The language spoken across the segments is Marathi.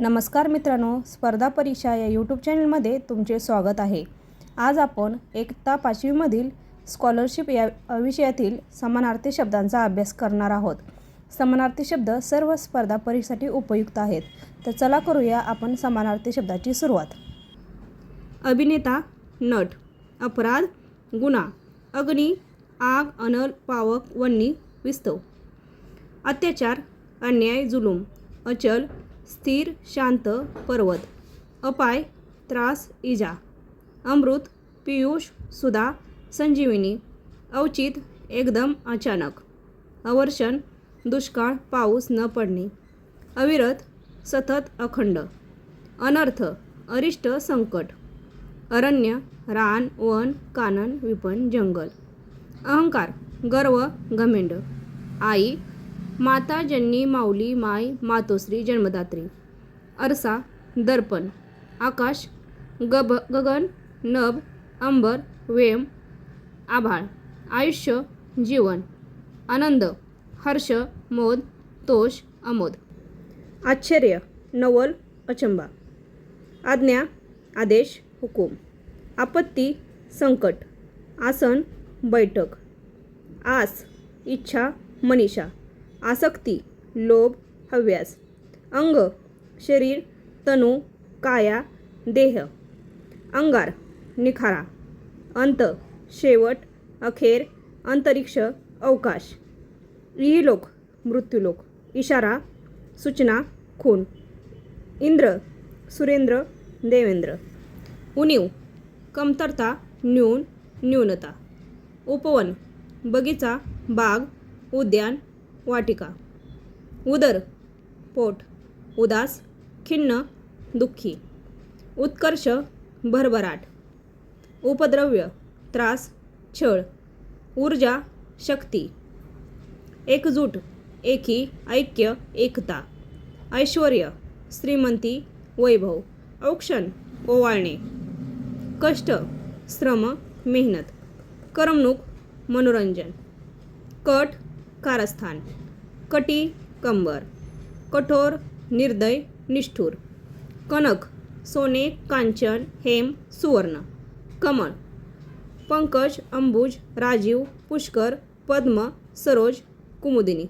नमस्कार मित्रांनो स्पर्धा परीक्षा या यूट्यूब चॅनलमध्ये तुमचे स्वागत आहे. आज आपण एकता पाचवीमधील स्कॉलरशिप या विषयातील समानार्थी शब्दांचा अभ्यास करणार आहोत. समानार्थी शब्द सर्व स्पर्धा परीक्षेसाठी उपयुक्त आहेत. तर चला करूया आपण समानार्थी शब्दाची सुरुवात. अभिनेता नट अपराध गुन्हा अग्नी आग अनल पावक वन्नी विस्तव. अत्याचार अन्याय जुलूम अचल स्थिर शांत पर्वत. अपाय त्रास इजा. अमृत पियुष सुधा संजीविनी. अवचित एकदम अचानक. अवर्षण दुष्काळ पाऊस न पडणे. अविरत सतत अखंड. अनर्थ अरिष्ट संकट. अरण्य रान वन कानन विपण जंगल. अहंकार गर्व घमेंड. आई माता जन्नी माऊली माय मातोश्री जन्मदात्री. अरसा दर्पण. आकाश गभ गगन नभ अंबर वेम आभाळ. आयुष्य जीवन. आनंद हर्ष मोद तोष अमोद. आश्चर्य नवल अचंबा. आज्ञा आदेश हुकूम. आपत्ती संकट. आसन बैठक. आस इच्छा मनीषा. आसक्ती लोभ हव्यास अंग शरीर तनू काया देह अंगार निखारा अंत शेवट अखेर अंतरिक्ष अवकाश. इहलोक मृत्यूलोक इशारा सूचना खून. इंद्र सुरेंद्र देवेंद्र. उणीव कमतरता न्यून न्यूनता. उपवन बगीचा बाग उद्यान वाटिका. उदर पोट. उदास खिन्न दुःखी. उत्कर्ष भरभराट. उपद्रव्य त्रास छळ. ऊर्जा शक्ती. एकजूट एकी ऐक्य एकता. ऐश्वर श्रीमंती वैभव. औक्षण ओवाळणे. कष्ट श्रम मेहनत. करमणूक मनोरंजन. कट कारस्थान. कटी कंबर. कठोर निर्दय निष्ठूर. कनक सोने कांचन हेम सुवर्ण. कमळ. पंकज अंबुज राजीव पुष्कर पद्म सरोज कुमुदिनी.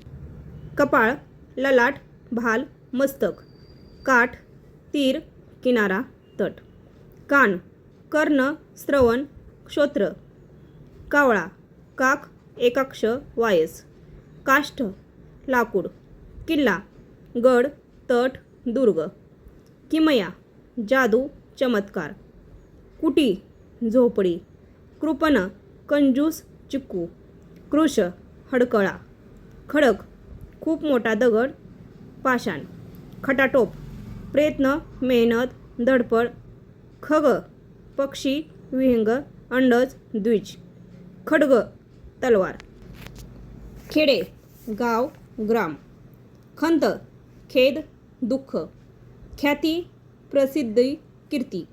कपाळ ललाट भाल मस्तक. काठ तीर किनारा तट. कान कर्ण श्रवण क्षोत्र. कावळा काक एकाक्ष वायस. काष्ठ लाकूड किल्ला गड तट दुर्ग किमया जादू चमत्कार कुटी झोपडी कृपण कंजूस चिक्कू कृश हडकळा खडक खूप मोठा दगड पाषाण खटाटोप प्रयत्न मेहनत धडपड खग पक्षी विहंग अंडज द्विज खडग तलवार. खेडे गाव ग्राम. खंत खेद दुःख. ख्याती प्रसिद्धी कीर्ती.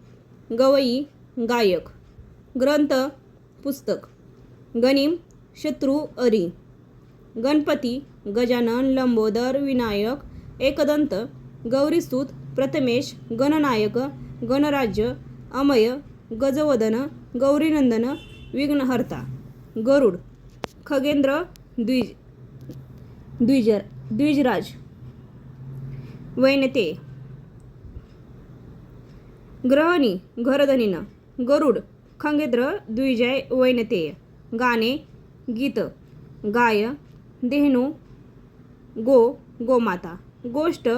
गवई गायक. ग्रंथ पुस्तक. गणिम शत्रू अरी. गणपती गजानन लंबोदर विनायक एकदंत. गौरीसूत प्रथमेश गणनायक गणराज्य. अमय गजवदन गौरीनंदन विघ्नहर्ता. गरुड. खगेंद्र द्विज द्विजर द्विजराज. वैनते. ग्रहणी घरधनीनं. गरुड खंगेद्र द्विजय वैनतेय गाणे गीत. गाय देहनू गो गोमाता. गोष्ट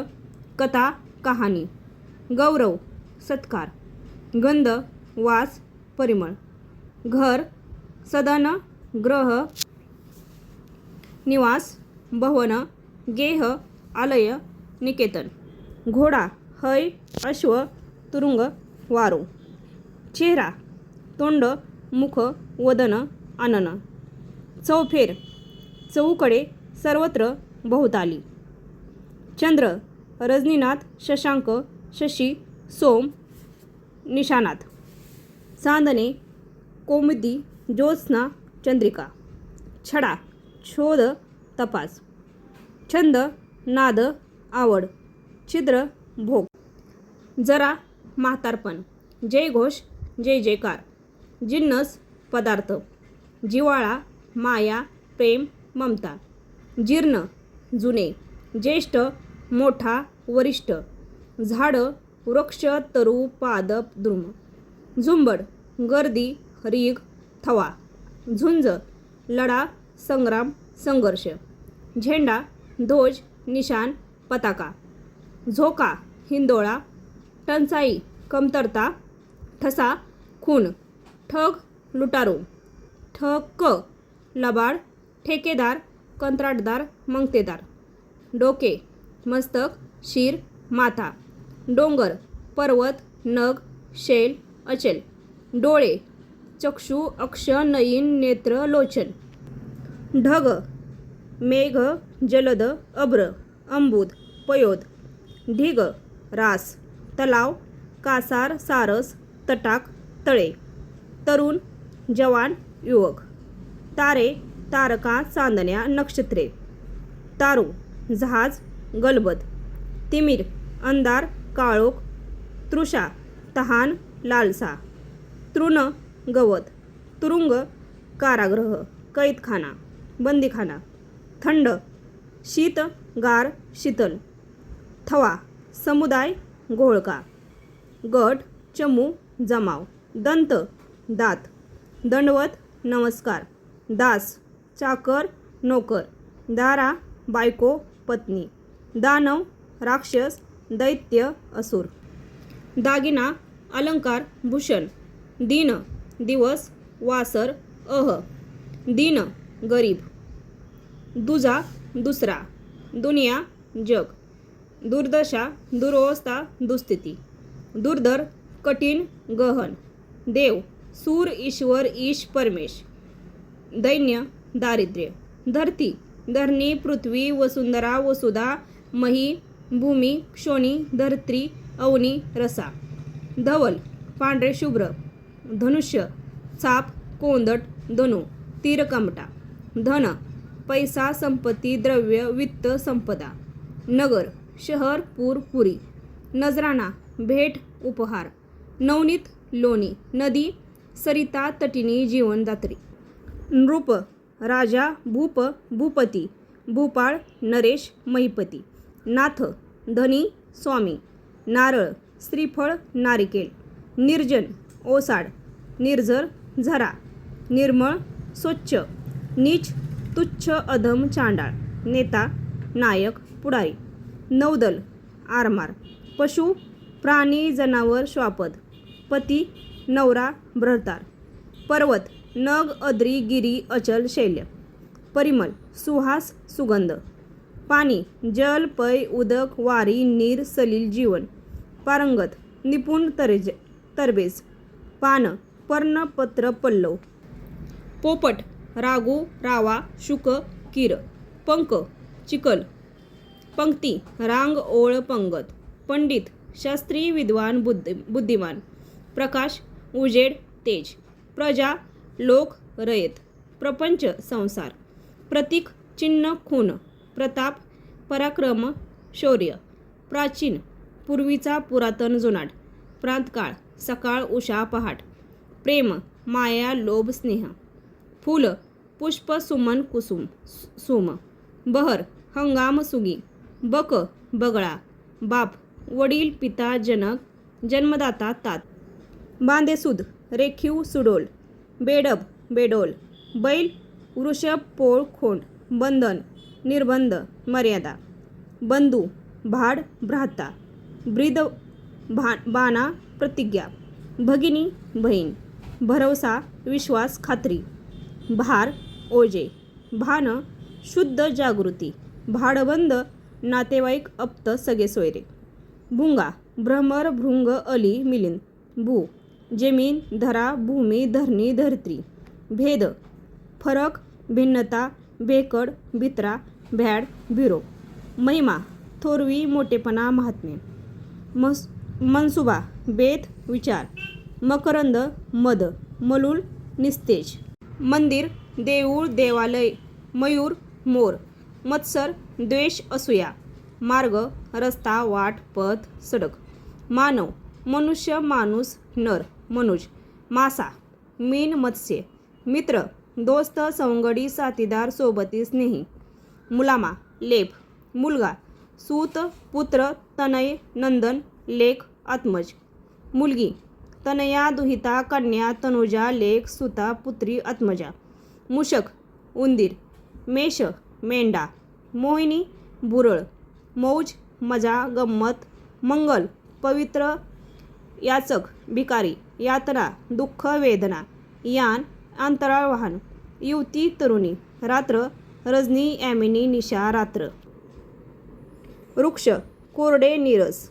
कथा कहाणी. गौरव सत्कार. गंध वास परिमळ. घर सदन ग्रह निवास भवन गेह आलय निकेतन घोडा हय अश्व तुरुंग वारू चेहरा तोंड मुख वदन आनन चौफेर चौकडे सर्वत्र बहुताली चंद्र रजनीनाथ शशांक शशी सोम निशानाथ चांदणे कोमदी ज्योत्स्ना चंद्रिका छडा शोध तपास. छंद नाद आवड छिद्र भोग. जरा म्हातारपण. जयघोष जय जयकार. जिन्नस पदार्थ. जिव्हाळा माया प्रेम ममता. जीर्ण जुने. ज्येष्ठ मोठा वरिष्ठ. झाडं वृक्ष तरु पादप द्रुम. झुंबड गर्दी रीग थवा. झुंज लढा संग्राम संघर्ष. झेंडा ध्वज निशान पताका झोका हिंदोळा टंचाई कमतरता ठसा खून ठग लुटारू ठक लबाड ठेकेदार कंत्राटदार मंगतेदार डोके मस्तक शिर माथा डोंगर पर्वत नग शेल अचल डोळे चक्षु अक्ष नयीन नेत्र लोचन ढग मेघ जलद अभ्र अंबुद पयोद ढिग रास तलाव कासार सारस तटाक तळे तरुण जवान युवक तारे तारका चांदण्या नक्षत्रे तारू जहाज गलबत तिमीर अंधार काळोख तृषा तहान लालसा तृण गवत तुरुंग कारागृह कैदखाना बंदीखाना थंड शीत गार शीतल. थवा समुदाय घोळका. गट चमू जमाव. दंत दात. दंडवत नमस्कार. दास चाकर नोकर. दारा बायको पत्नी. दानव राक्षस दैत्य असुर. दागिना अलंकार भूषण. दिन दिवस वासर अह. दिन गरीब. दुजा दुसरा. दुनिया जग. दुर्दशा दुरवस्था दुस्थिती. दुर्धर कठीण गहन. देव सूर ईश्वर ईश परमेश. दैन्य दारिद्र्य. धरती धरणी पृथ्वी वसुंधरा वसुधा मही भूमी क्षोणी धर्त्री अवनी रसा. धवल पांढरे शुभ्र. धनुष्य साप कोंदट धनु. तीरकमटा धन पैसा संपत्ती द्रव्य वित्त संपदा. नगर शहर पूर पुरी. नजराणा भेट उपहार. नवनीत लोणी. नदी सरिता तटिनी जीवनदात्री. नृप राजा भूप भूपती. भूपाळ नरेश महिपती. नाथ धनी स्वामी. नारळ श्रीफळ नारिकेल. निर्जन ओसाड. निर्झर झरा. निर्मळ स्वच्छ. नीच तुच्छ अधम चांडाळ नेता नायक पुढारी नौदल आरमार पशु प्राणी जनावर श्वापद पती नवरा ब्रहतार पर्वत नग अद्री गिरी अचल शैल्य परिमल सुहास सुगंध पाणी जल पै उदक वारी नीर सलील जीवन पारंगत निपुण तरेज तरबेज पान पर्णपत्र पल्लव पोपट रागू रावा शुक कीर पंक चिकल पंक्ती रांग ओळ पंगत पंडित शास्त्री विद्वान बुद्ध बुद्धिमान प्रकाश उजेड तेज प्रजा लोक रयत प्रपंच संसार प्रतीक चिन्ह खून प्रताप पराक्रम शौर्य प्राचीन पूर्वीचा पुरातन जुनाट प्रांतकाळ सकाळ उषा पहाट प्रेम माया लोभ स्नेह फुलं पुष्प सुमन कुसुम सु- सुम बहर हंगाम सुगी बक बगळा बाप वडील पिता जनक जन्मदाता तात. बांदेसूद रेखीव सुडोल बेडब बेडोल बैल वृषभ पोळ खोंड बंधन निर्बंध मर्यादा. बंधू भाड भ्राता ब्रिद भा बाणा प्रतिज्ञा भगिनी बहीण भरवसा विश्वास खात्री. भार ओजे भान शुद्ध जागृती भाडबंद नातेवाईक अप्त सगळे सोयरे. भुंगा भ्रमर भृंग अली मिलिंद. भू जमीन धरा भूमी धरणी धरत्री. भेद फरक भिन्नता बेकड भित्रा भॅड भिरो. महिमा थोरवी मोठेपणा महात्मे. मस मनसुबा बेत विचार. मकरंद मद मलूल निस्तेज. मंदिर देऊळ देवालय मयूर मोर मत्सर द्वेष असूया. मार्ग रस्ता वाट पथ सडक. मानव मनुष्य माणूस नर मनुज. मासा मीन मत्स्य. मित्र दोस्त सवंगडी साथीदार सोबती स्नेही. मुलामा लेप. मुलगा सूत पुत्र तनय नंदन लेख आत्मज. मुलगी तनया दुहिता कन्या तनुजा लेख सुता पुत्री आत्मजा. मूषक उंदीर मेष मेंढा मोहिनी बुरळ मौज मजा गंमत मंगल पवित्र याचक भिकारी यातना दुःख वेदना यान अंतराळ वाहन युवती तरुणी रात्र रजनी यामिनी निशा रात्र. वृक्ष कोरडे नीरस.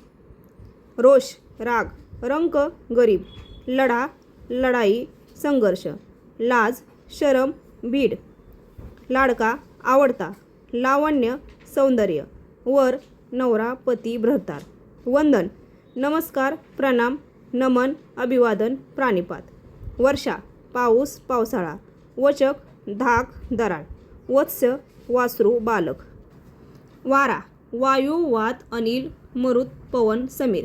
रोष राग रंक गरीब. लढा लढाई संघर्ष. लाज शरम भीड लाडका आवडता. लावण्य सौंदर्य. वर नवरा पती भ्रतार वंदन. नमस्कार प्रणाम नमन अभिवादन प्राणिपात. वर्षा पाऊस पावसाळा. वचक धाक दराड वत्स्य वासरू बालक. वारा. वायू वात अनिल मरुत पवन समीर.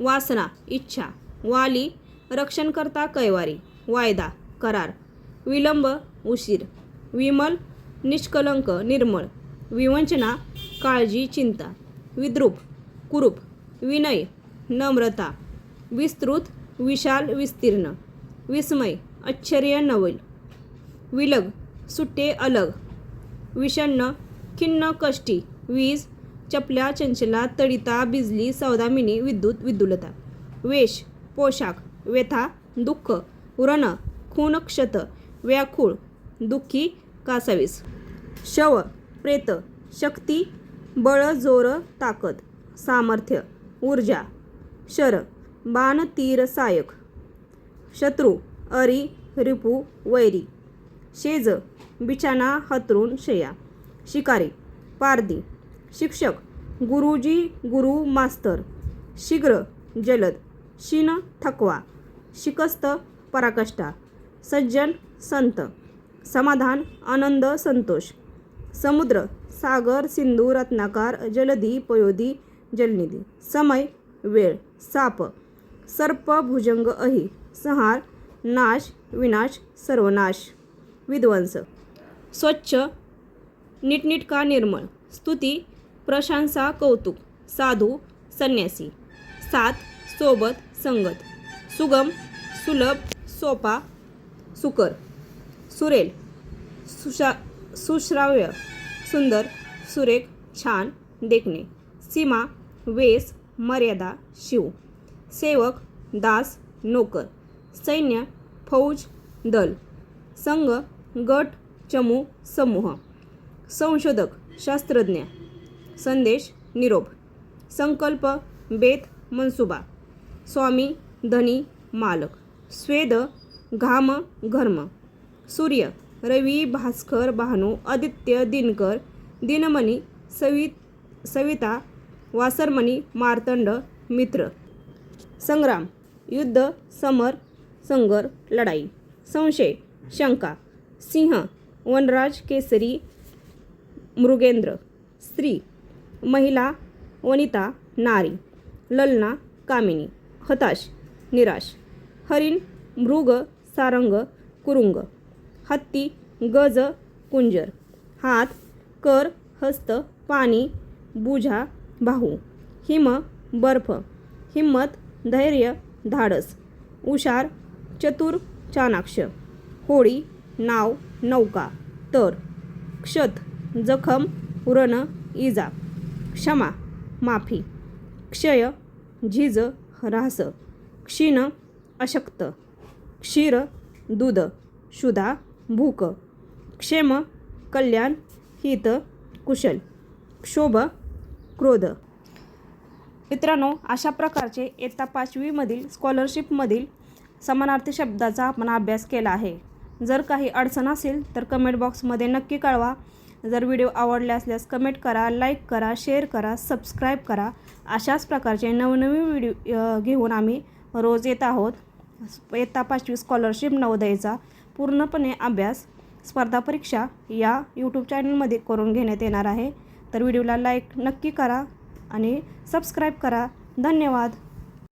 वासना इच्छा. वाली रक्षणकर्ता कैवारी. वायदा करार. विलंब उशीर. विमल निष्कलंक निर्मळ. विवंचना काळजी चिंता. विद्रूप कुरूप. विनय नम्रता. विस्तृत विशाल विस्तीर्ण. विस्मय आश्चर्य नवल. विलग सुट्टे अलग. विषण्ण खिन्न कष्टी. वीज चपल्या चंचला तडिता बिजली सौदामिनी विद्युत विद्युलता. वेश पोशाख व्यथा दुःख व्रण खून क्षत व्याकुळ. दुःखी कासावीस. शव प्रेत शक्ती बळ जोर ताकद सामर्थ्य ऊर्जा शर बाण तीर सायक शत्रू अरी रिपू वैरी. शेज बिछाना हतरून शया शिकारी पारदी शिक्षक गुरुजी गुरु मास्तर. शीघ्र जलद. शिन थकवा. शिकस्त पराकष्टा सज्जन संत. समाधान आनंद संतोष. समुद्र सागर सिंधू रत्नाकार जलधी पयोधी जलनिधी. समय वेळ साप. सर्प भुजंग अहि. संहार नाश विनाश सर्वनाश. विध्वंस. स्वच्छ नीटनीटका निर्मळ. स्तुती प्रशंसा कौतुक. साधू संन्यासी. साथ सोबत संगत. सुगम सुलभ सोपा सुकर. सुरेल. सुशा सुश्राव्य सुंदर सुरेख छान देखणे. सीमा वेस मर्यादा शिव. सेवक दास नोकर. सैन्य फौज दल. संघ गट चमू समूह. संशोधक शास्त्रज्ञ. संदेश निरोप. संकल्प बेत मनसुबा. स्वामी धनी मालक. स्वेद घाम घर्म. सूर्य रवी भास्कर भानू आदित्य दिनकर दिनमणी सवि सविता वासरमणी मार्तंड मित्र. संग्राम युद्ध समर संगर लढाई. संशय शंका. सिंह वनराज केसरी मृगेंद्र. स्त्री महिला वनिता नारी. ललना कामिनी. हताश निराश. हरिण मृग सारंग कुरुंग. हत्ती गज कुंजर. हात कर हस्त पाणी बुझा बाहू हिम बर्फ. हिम्मत धैर्य धाडस. उशार चतुर चाणाक्ष. होळी नाव नौका. तर क्षत जखम व्रण इजा. क्षमा माफी. क्षय झिज रास क्षीण अशक्त. क्षीर दूध. शुदा भूक क्षेम कल्याण हित कुशल क्षोभ क्रोध. मित्रांनो अशा प्रकारचे इयत्ता पाचवीमधील स्कॉलरशिपमधील समानार्थी शब्दाचा आपण अभ्यास केला आहे. जर काही अडचण असेल तर कमेंट बॉक्समध्ये नक्की कळवा. जर व्हिडिओ आवडले असल्यास कमेंट करा लाईक करा शेअर करा सबस्क्राईब करा. अशाच प्रकारचे नवनवीन व्हिडिओ घेऊन आम्ही रोज येत आहोत. इयत्ता पाचवी स्कॉलरशिप नवोदयचा. पूर्णपणे अभ्यास स्पर्धा परीक्षा या यूट्यूब चॅनलमध्ये करून घेण्यात येणार आहे. तर व्हिडिओला लाईक नक्की करा आणि सबस्क्राईब करा. धन्यवाद.